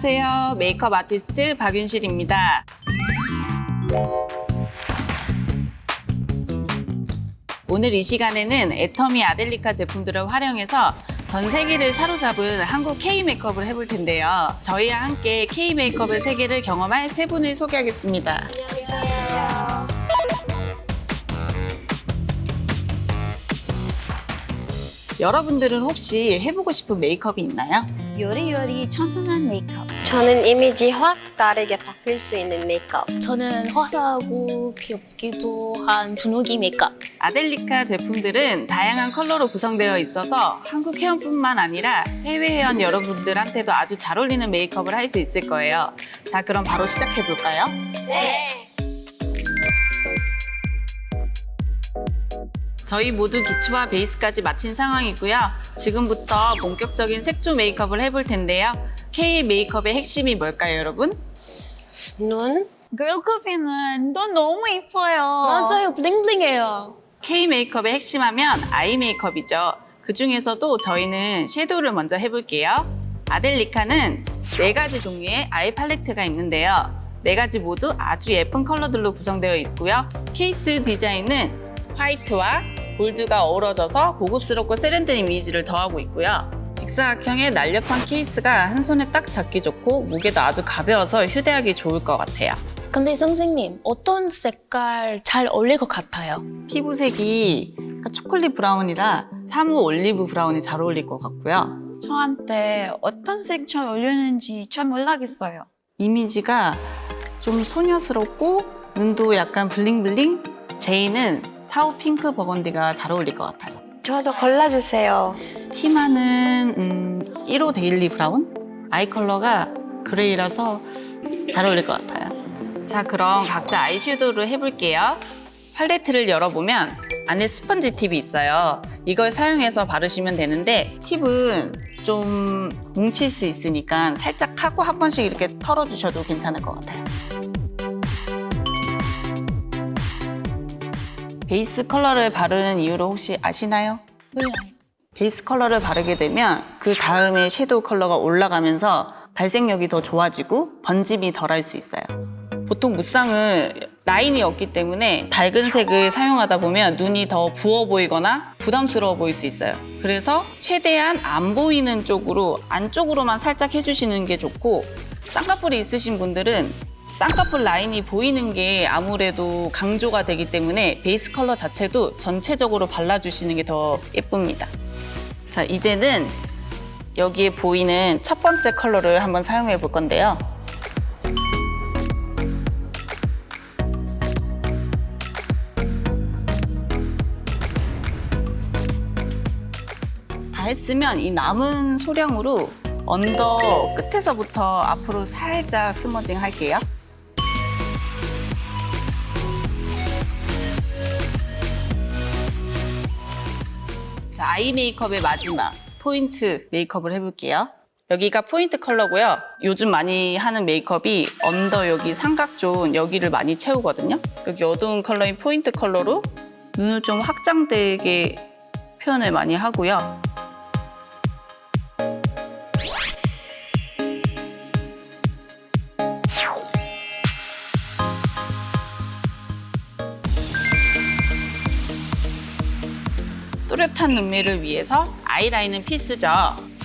안녕하세요. 메이크업 아티스트 박윤실입니다. 오늘 이 시간에는 애터미 아델리카 제품들을 활용해서 전 세계를 사로잡은 한국 K 메이크업을 해볼 텐데요. 저희와 함께 K 메이크업의 세계를 경험할 세 분을 소개하겠습니다. 여러분들은 혹시 해보고 싶은 메이크업이 있나요? 요리요리 청순한 메이크업. 저는 이미지 확 다르게 바뀔 수 있는 메이크업. 저는 화사하고 귀엽기도 한 분위기 메이크업. 아델리카 제품들은 다양한 컬러로 구성되어 있어서 한국 회원뿐만 아니라 해외 회원 여러분들한테도 아주 잘 어울리는 메이크업을 할 수 있을 거예요. 자, 그럼 바로 시작해 볼까요? 저희 모두 기초와 베이스까지 마친 상황이고요. 지금부터 본격적인 색조 메이크업을 해볼 텐데요. K 메이크업의 핵심이 뭘까요, 여러분? 눈, girlcoffee는 너 너무 이뻐요. 맞아요, 블링블링해요. K 메이크업의 핵심하면 아이 메이크업이죠. 그 중에서도 저희는 섀도우를 먼저 해볼게요. 아델리카는 네 가지 종류의 아이 팔레트가 있는데요. 네 가지 모두 아주 예쁜 컬러들로 구성되어 있고요. 케이스 디자인은 화이트와 골드가 어우러져서 고급스럽고 세련된 이미지를 더하고 있고요. 직사각형의 날렵한 케이스가 한 손에 딱 잡기 좋고 무게도 아주 가벼워서 휴대하기 좋을 것 같아요. 근데 선생님, 어떤 색깔 잘 어울릴 것 같아요? 피부색이 약간 초콜릿 브라운이라 사무 올리브 브라운이 잘 어울릴 것 같고요. 저한테 어떤 색잘 어울리는지 잘 몰라겠어요. 이미지가 좀 소녀스럽고 눈도 약간 블링블링. 제이는 사우 핑크 버건디가 잘 어울릴 것 같아요. 저도 골라주세요. 티마는 음, 1호 데일리 브라운? 아이 컬러가 그레이라서 잘 어울릴 것 같아요. 자, 그럼 각자 아이섀도우를 해볼게요. 팔레트를 열어보면 안에 스펀지 팁이 있어요. 이걸 사용해서 바르시면 되는데 팁은 좀 뭉칠 수 있으니까 살짝 하고 한 번씩 이렇게 털어주셔도 괜찮을 것 같아요. 베이스 컬러를 바르는 이유를 혹시 아시나요? 몰라요. 베이스 컬러를 바르게 되면 그 다음에 섀도우 컬러가 올라가면서 발색력이 더 좋아지고 번짐이 덜할 수 있어요. 보통 무쌍은 라인이 없기 때문에 밝은 색을 사용하다 보면 눈이 더 부어 보이거나 부담스러워 보일 수 있어요. 그래서 최대한 안 보이는 쪽으로 안쪽으로만 살짝 해주시는 게 좋고 쌍꺼풀이 있으신 분들은 쌍꺼풀 라인이 보이는 게 아무래도 강조가 되기 때문에 베이스 컬러 자체도 전체적으로 발라주시는 게 더 예쁩니다. 자, 이제는 여기에 보이는 첫 번째 컬러를 한번 사용해 볼 건데요. 다 했으면 이 남은 소량으로 언더 끝에서부터 앞으로 살짝 스머징 할게요. 자, 아이 메이크업의 마지막 포인트 메이크업을 해볼게요. 여기가 포인트 컬러고요. 요즘 많이 하는 메이크업이 언더 여기 삼각존 여기를 많이 채우거든요. 여기 어두운 컬러인 포인트 컬러로 눈을 좀 확장되게 표현을 많이 하고요. 또렷한 눈매를 위해서 아이라인은 필수죠.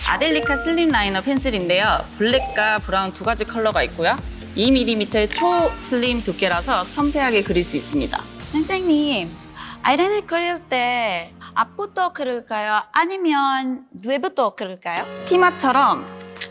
아델리카 슬림 라이너 펜슬인데요. 블랙과 브라운 두 가지 컬러가 있고요. 2mm의 초 슬림 두께라서 섬세하게 그릴 수 있습니다. 선생님, 아이라인을 그릴 때 앞부터 그릴까요? 아니면 뇌부터 그릴까요? 티마처럼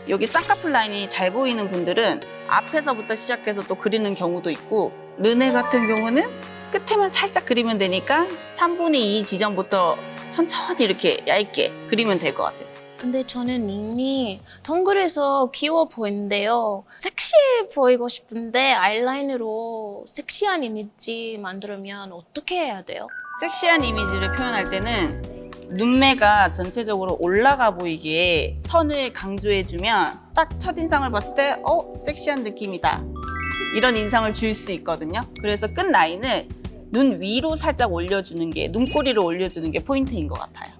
여기 쌍꺼풀 라인이 잘 보이는 분들은 앞에서부터 시작해서 또 그리는 경우도 있고 르네 같은 경우는 끝에만 살짝 그리면 되니까 3분의 2 지점부터 천천히 이렇게 얇게 그리면 될 것 같아요. 근데 저는 눈이 동그래서 귀여워 보이는데요. 섹시해 보이고 싶은데 아이라인으로 섹시한 이미지 만들면 어떻게 해야 돼요? 섹시한 이미지를 표현할 때는 눈매가 전체적으로 올라가 보이게 선을 강조해주면 딱 첫인상을 봤을 때, 어, 섹시한 느낌이다. 이런 인상을 줄 수 있거든요. 그래서 끝 라인을 눈 위로 살짝 올려주는 게 눈꼬리를 올려주는 게 포인트인 것 같아요.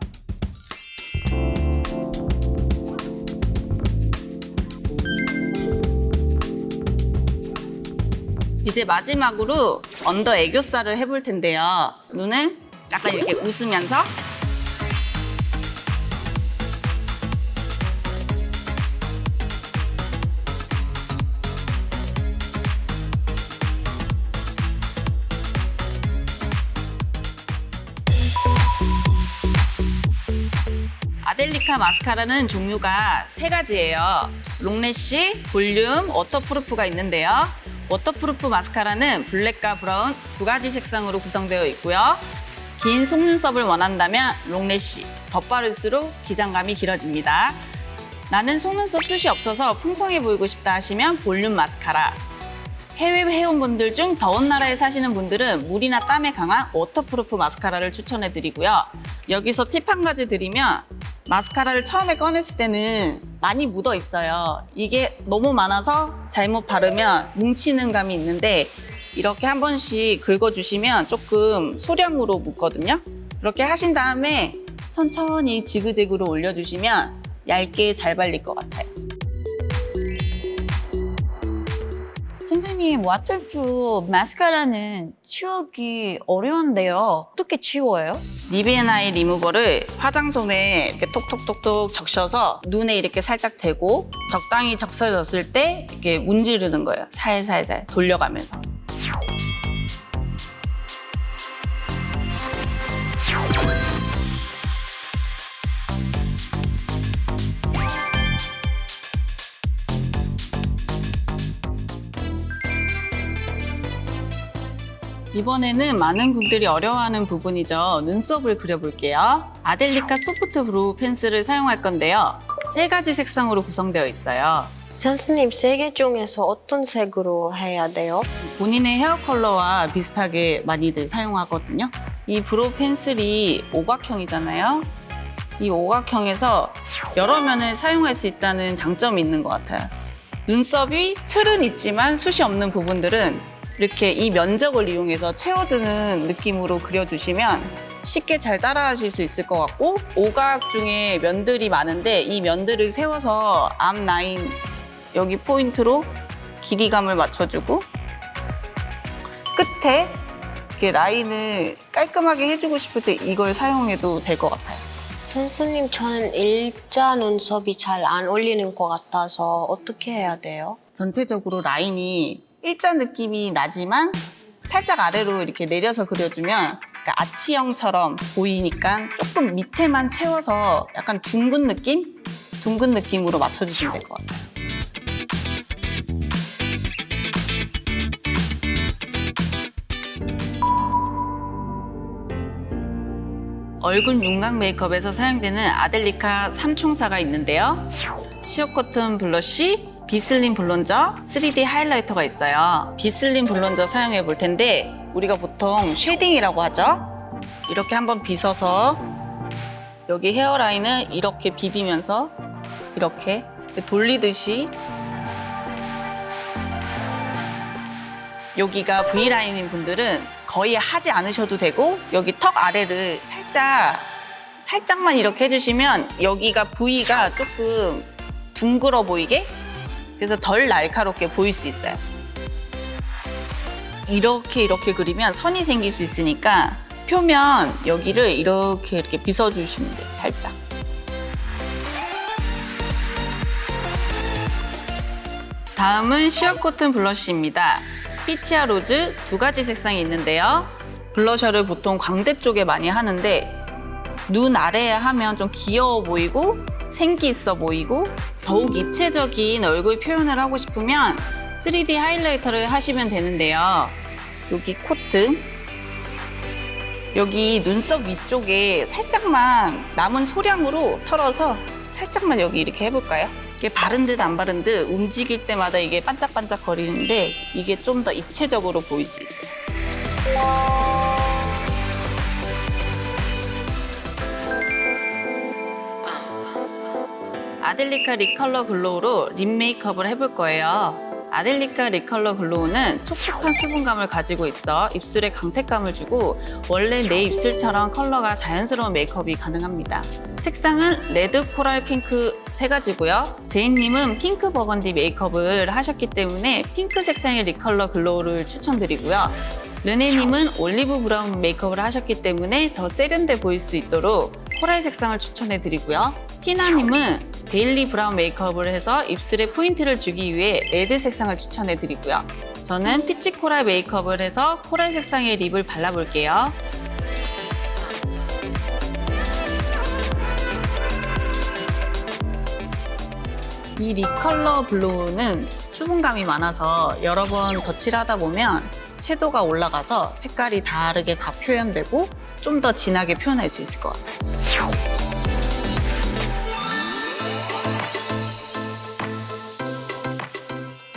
이제 마지막으로 언더 애교살을 해볼 텐데요. 눈을 약간 이렇게 웃으면서 아델리카 마스카라는 종류가 세 가지예요. 롱래쉬, 볼륨, 워터프루프가 있는데요. 워터프루프 마스카라는 블랙과 브라운 두 가지 색상으로 구성되어 있고요. 긴 속눈썹을 원한다면 롱래쉬, 덧바를수록 기장감이 길어집니다. 나는 속눈썹 숱이 없어서 풍성해 보이고 싶다 하시면 볼륨 마스카라. 해외 회원분들 중 더운 나라에 사시는 분들은 물이나 땀에 강한 워터프루프 마스카라를 추천해 드리고요. 여기서 팁 한 가지 드리면 마스카라를 처음에 꺼냈을 때는 많이 묻어 있어요. 이게 너무 많아서 잘못 바르면 뭉치는 감이 있는데 이렇게 한 번씩 긁어주시면 조금 소량으로 묻거든요. 그렇게 하신 다음에 천천히 지그재그로 올려주시면 얇게 잘 발릴 것 같아요. 선생님, 와터프루 마스카라는 치우기 어려운데요. 어떻게 치워요? 니베나이 리무버를 화장솜에 이렇게 톡톡톡톡 적셔서 눈에 이렇게 살짝 대고 적당히 적셔졌을 때 이렇게 문지르는 거예요. 살살살 돌려가면서. 이번에는 많은 분들이 어려워하는 부분이죠. 눈썹을 그려볼게요. 아델리카 소프트 브로우 펜슬을 사용할 건데요. 세 가지 색상으로 구성되어 있어요. 선생님, 세 개 중에서 어떤 색으로 해야 돼요? 본인의 헤어 컬러와 비슷하게 많이들 사용하거든요. 이 브로우 펜슬이 오각형이잖아요. 이 오각형에서 여러 면을 사용할 수 있다는 장점이 있는 것 같아요. 눈썹이 틀은 있지만 숱이 없는 부분들은 이렇게 이 면적을 이용해서 채워주는 느낌으로 그려주시면 쉽게 잘 따라하실 수 있을 것 같고 오각 중에 면들이 많은데 이 면들을 세워서 앞 라인 여기 포인트로 길이감을 맞춰주고 끝에 이렇게 라인을 깔끔하게 해주고 싶을 때 이걸 사용해도 될 것 같아요. 선생님, 저는 일자 눈썹이 잘안 어울리는 것 같아서 어떻게 해야 돼요? 전체적으로 라인이 일자 느낌이 나지만 살짝 아래로 이렇게 내려서 그려주면 그러니까 아치형처럼 보이니까 조금 밑에만 채워서 약간 둥근 느낌? 둥근 느낌으로 맞춰주시면 될 것 같아요. 얼굴 윤곽 메이크업에서 사용되는 아델리카 삼총사가 있는데요. 시어 커튼 블러쉬, 비슬린 블론저, 3D 하이라이터가 있어요. 비슬린 블론저 사용해 볼 텐데 우리가 보통 쉐딩이라고 하죠. 이렇게 한번 빗어서 여기 헤어라인을 이렇게 비비면서 이렇게 돌리듯이 여기가 V라인인 분들은 거의 하지 않으셔도 되고 여기 턱 아래를 살짝 살짝만 이렇게 해주시면 여기가 V가 조금 둥글어 보이게 그래서 덜 날카롭게 보일 수 있어요. 이렇게 이렇게 그리면 선이 생길 수 있으니까 표면 여기를 이렇게 이렇게 빗어주시면 돼요. 살짝. 다음은 시어 코튼 블러쉬입니다. 피치아 로즈 두 가지 색상이 있는데요. 블러셔를 보통 광대 쪽에 많이 하는데 눈 아래에 하면 좀 귀여워 보이고 생기 있어 보이고 더욱 입체적인 얼굴 표현을 하고 싶으면 3D 하이라이터를 하시면 되는데요. 여기 코트 여기 눈썹 위쪽에 살짝만 남은 소량으로 털어서 살짝만 여기 이렇게 해볼까요? 이게 바른 듯 안 바른 듯 움직일 때마다 이게 반짝반짝 거리는데 이게 좀 더 입체적으로 보일 수 있어요. 아델리카 립 컬러 글로우로 립 메이크업을 해볼 거예요. 아델리카 리컬러 글로우는 촉촉한 수분감을 가지고 있어 입술에 강택감을 주고 원래 내 입술처럼 컬러가 자연스러운 메이크업이 가능합니다. 색상은 레드, 코랄, 핑크 세 가지고요. 제인님은 핑크 버건디 메이크업을 하셨기 때문에 핑크 색상의 리컬러 글로우를 추천드리고요. 르네님은 올리브 브라운 메이크업을 하셨기 때문에 더 세련돼 보일 수 있도록 코랄 색상을 추천해 드리고요. 티나님은 데일리 브라운 메이크업을 해서 입술에 포인트를 주기 위해 레드 색상을 추천해 드리고요. 저는 피치 코랄 메이크업을 해서 코랄 색상의 립을 발라볼게요. 이 립 컬러 블루는 수분감이 많아서 여러 번 덧칠을 하다 보면 채도가 올라가서 색깔이 다르게 다 표현되고 좀 더 진하게 표현할 수 있을 것 같아요.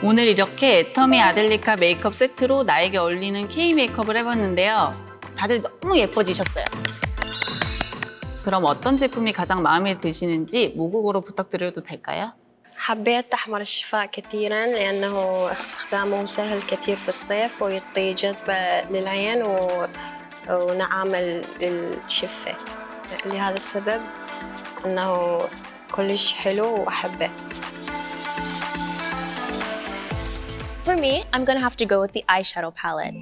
오늘 이렇게 애터미 아델리카 메이크업 세트로 나에게 어울리는 K 메이크업을 해봤는데요. 다들 너무 예뻐지셨어요. 그럼 어떤 제품이 가장 마음에 드시는지 모국어로 부탁드려도 될까요? حبيت أحمر الشفاء كثيرا لأنه استخدامه سهل كثير في الصيف ويعطي جذبة للعين و... ونعامة للشفة لهذا السبب أنه كلش حلو وأحبه For me, I'm gonna have to go with the eyeshadow palette.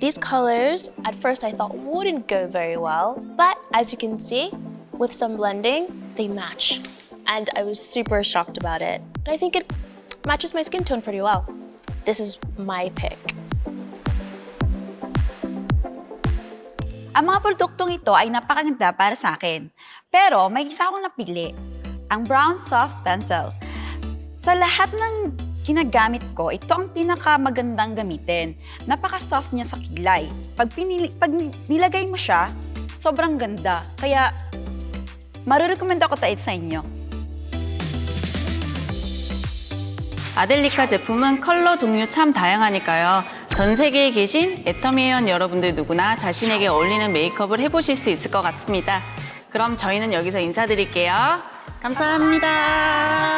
These colors, at first I thought wouldn't go very well, but as you can see, with some blending, they match. And I was super shocked about it. I think it matches my skin tone pretty well. This is my pick. Ang mga produktong ito ay napakaganda para sa akin. Pero may isa akong napili, ang Brown Soft Pencil. Sa lahat ng ginagamit ko, ito ang pinakamagandang gamitin. Napaka-soft niya sa kilay. Pag, pinili, pag nilagay mo siya, sobrang ganda. Kaya, marirecommend ako tayo sa inyo. 아델리카 제품은 컬러 종류 참 다양하니까요. 전 세계에 계신 애터미 회원 여러분들 누구나 자신에게 어울리는 메이크업을 해보실 수 있을 것 같습니다. 그럼 저희는 여기서 인사드릴게요. 감사합니다.